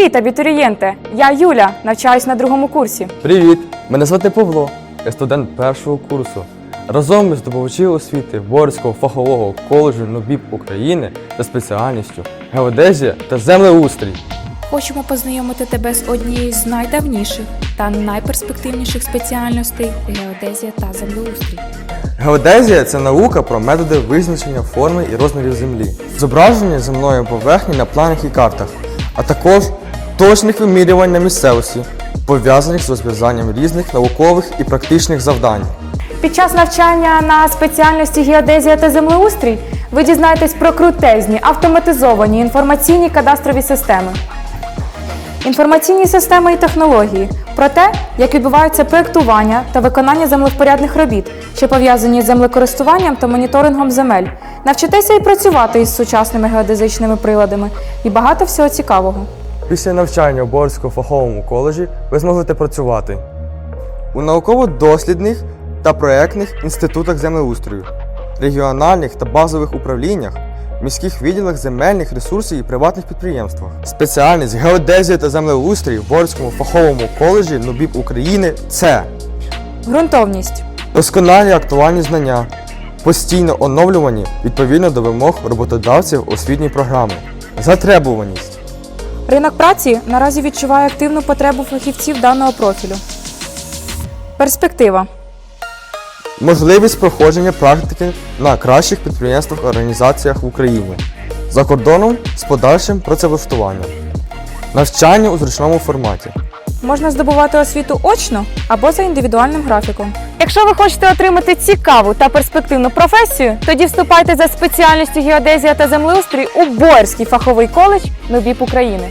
Привіт, абітурієнте! Я Юля, навчаюсь на другому курсі. Привіт! Мене звати Павло. Я студент першого курсу. Разом ми здобувачі освіти Борського фахового коледжу НОБІП України за спеціальністю геодезія та землеустрій. Хочемо познайомити тебе з однією з найдавніших та найперспективніших спеціальностей геодезія та землеустрій. Геодезія це наука про методи визначення форми і розмірів землі, зображення земної поверхні на планах і картах, а також точних вимірювань на місцевості, пов'язаних з розв'язанням різних наукових і практичних завдань. Під час навчання на спеціальності геодезія та землеустрій ви дізнаєтесь про крутезні, автоматизовані інформаційні кадастрові системи. Інформаційні системи і технології про те, як відбувається проєктування та виконання землевпорядних робіт, що пов'язані з землекористуванням та моніторингом земель. Навчитеся і працювати із сучасними геодезичними приладами і багато всього цікавого. Після навчання у Борському фаховому коледжі ви зможете працювати у науково-дослідних та проєктних інститутах землеустрою, регіональних та базових управліннях, міських відділах земельних ресурсів і приватних підприємствах. Спеціальність геодезія та землеустрій в Борському фаховому коледжі НУБІП України це Ґрунтовність. досконалі актуальні знання, постійно оновлювані відповідно до вимог роботодавців освітньої програми, затребуваність. Ринок праці наразі відчуває активну потребу фахівців даного профілю. Перспектива. Можливість проходження практики на кращих підприємствах організаціях в Україні за кордоном з подальшим працевлаштуванням. Навчання у зручному форматі. Можна здобувати освіту очно або за індивідуальним графіком. Якщо ви хочете отримати цікаву та перспективну професію, тоді вступайте за спеціальністю геодезія та землеустрій у Боярський фаховий коледж Нобіп України.